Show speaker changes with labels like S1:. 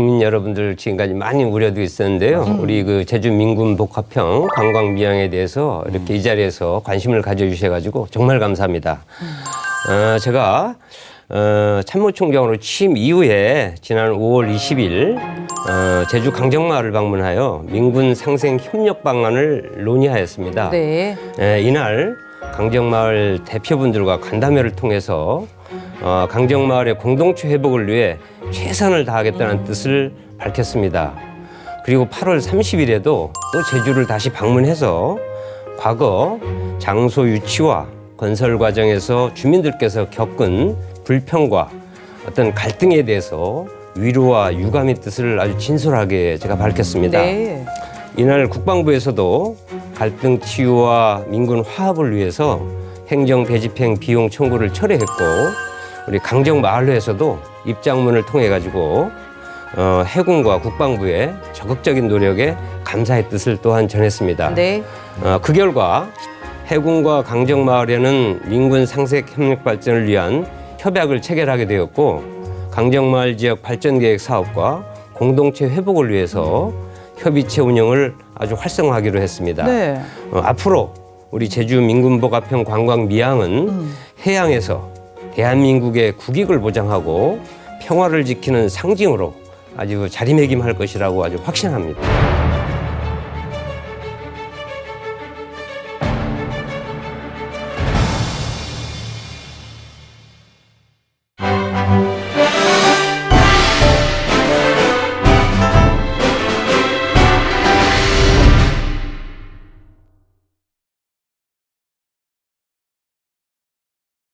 S1: 국민 여러분들 지금까지 많이 우려도 있었는데요. 우리 그 제주 민군 복합형 관광 미양에 대해서 이렇게 이 자리에서 관심을 가져주셔가지고 정말 감사합니다. 어, 제가 어, 참모총장으로 취임 이후에 지난 5월 20일 어, 제주 강정마을을 방문하여 민군 상생 협력 방안을 논의하였습니다.
S2: 네.
S1: 예, 이날 강정마을 대표분들과 간담회를 통해서 어, 강정마을의 공동체 회복을 위해 최선을 다하겠다는 뜻을 밝혔습니다. 그리고 8월 30일에도 또 제주를 다시 방문해서 과거 장소 유치와 건설 과정에서 주민들께서 겪은 불평과 어떤 갈등에 대해서 위로와 유감의 뜻을 아주 진솔하게 제가 밝혔습니다.
S2: 네.
S1: 이날 국방부에서도 갈등 치유와 민군 화합을 위해서 행정 대집행 비용 청구를 철회했고 우리 강정 마을회에서도 입장문을 통해 가지고 어, 해군과 국방부의 적극적인 노력에 감사의 뜻을 또한 전했습니다.
S2: 네.
S1: 어, 그 결과 해군과 강정 마을에는 민군 상색 협력 발전을 위한 협약을 체결하게 되었고 강정 마을 지역 발전 계획 사업과 공동체 회복을 위해서 협의체 운영을 아주 활성화하기로 했습니다.
S2: 네.
S1: 어, 앞으로 우리 제주 민군복합형 관광 미양은
S2: 음.
S1: 해양에서 대한민국의 국익을 보장하고 평화를 지키는 상징으로 아주 자리매김할 것이라고 아주 확신합니다.